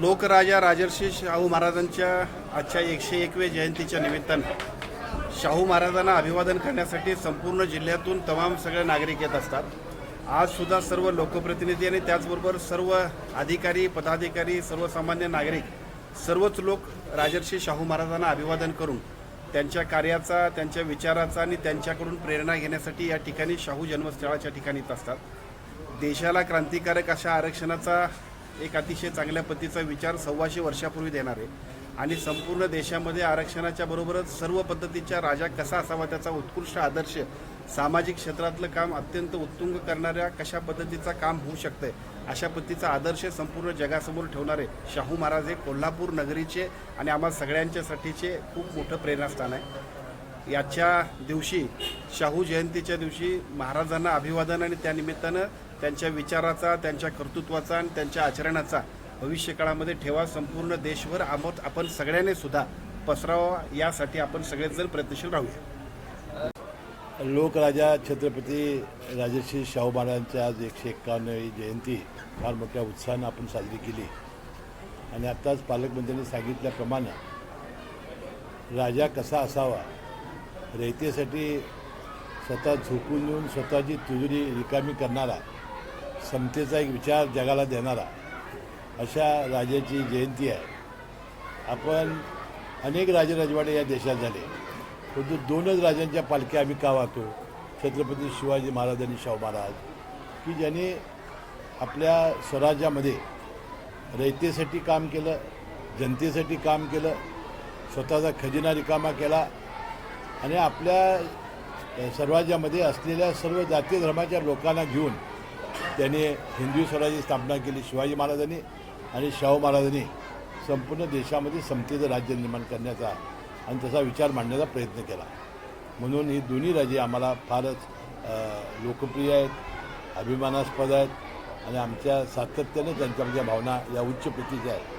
लोकराजा राजर्षी शाहू महाराजांच्या आजच्या एकशे एकवे जयंतीच्या निमित्तानं शाहू महाराजांना अभिवादन करण्यासाठी संपूर्ण जिल्ह्यातून तमाम सगळे नागरिक येत असतात. आज सुद्धा सर्व लोकप्रतिनिधी आणि त्याचबरोबर सर्व अधिकारी पदाधिकारी सर्वसामान्य नागरिक सर्वच लोक राजर्षी शाहू महाराजांना अभिवादन करून त्यांच्या कार्याचा त्यांच्या विचाराचा आणि त्यांच्याकडून प्रेरणा घेण्यासाठी या ठिकाणी शाहू जन्मस्थळाच्या ठिकाणी येत असतात. देशाला क्रांतिकारक अशा आरक्षणाचा एक अतिशय चांगल्या पद्धतीचा विचार सव्वाशे वर्षापूर्वी देणार. आहे आणि संपूर्ण देशामध्ये आरक्षणाच्या बरोबरच सर्व पद्धतीच्या राजा कसा असावा त्याचा उत्कृष्ट आदर्श सामाजिक क्षेत्रातलं काम अत्यंत उत्तुंग करणाऱ्या कशा पद्धतीचा काम होऊ शकतंय अशा पद्धतीचा आदर्श संपूर्ण जगासमोर ठेवणारे शाहू महाराज हे कोल्हापूर नगरीचे आणि आम्हा सगळ्यांच्यासाठीचे खूप मोठं प्रेरणास्थान आहे. याच्या दिवशी शाहू जयंतीच्या दिवशी महाराजांना अभिवादन आणि त्यानिमित्तानं त्यांच्या विचाराचा त्यांच्या कर्तृत्वाचा आणि त्यांच्या आचरणाचा भविष्यकाळामध्ये ठेवा. संपूर्ण देशभर आमोत आपण सगळ्यांनी सुद्धा पसरावा. यासाठी आपण सगळेजण प्रयत्नशील राहूया. लोकराजा छत्रपती राजर्षी शाहू महाराजांची आज एकशे एक्कावन्नवी जयंती फार मोठ्या उत्साहानं आपण साजरी केली. आणि आत्ताच पालकमंत्र्यांनी सांगितल्याप्रमाणे राजा कसा असावा रयतेसाठी स्वतः झोपून येऊन स्वतःची तुजुरी रिकामी करणारा समतेचा एक विचार जगाला देणारा अशा राजाची जयंती आहे. आपण अनेक राजराजवाडे या देशात झाले. परंतु दोनच राजांच्या पालख्या आम्ही का वाहतो? छत्रपती शिवाजी महाराज आणि शाहू महाराज की ज्यांनी आपल्या स्वराज्यामध्ये रयतेसाठी काम केलं जनतेसाठी काम केलं स्वतःचा खजिना रिकामा केला आणि आपल्या स्वराज्यामध्ये असलेल्या सर्व जाती धर्माच्या लोकांना घेऊन त्यांनी हिंदवी स्वराज्याची स्थापना केली शिवाजी महाराजांनी आणि शाहू महाराजांनी संपूर्ण देशामध्ये समतेचं राज्य निर्माण करण्याचा आणि तसा विचार मांडण्याचा प्रयत्न केला. म्हणून ही दोन्ही राजे आम्हाला फारच लोकप्रिय आहेत अभिमानास्पद आहेत आणि आमच्या सातत्याने त्यांच्या भावना या उच्च प्रतीच्या आहेत.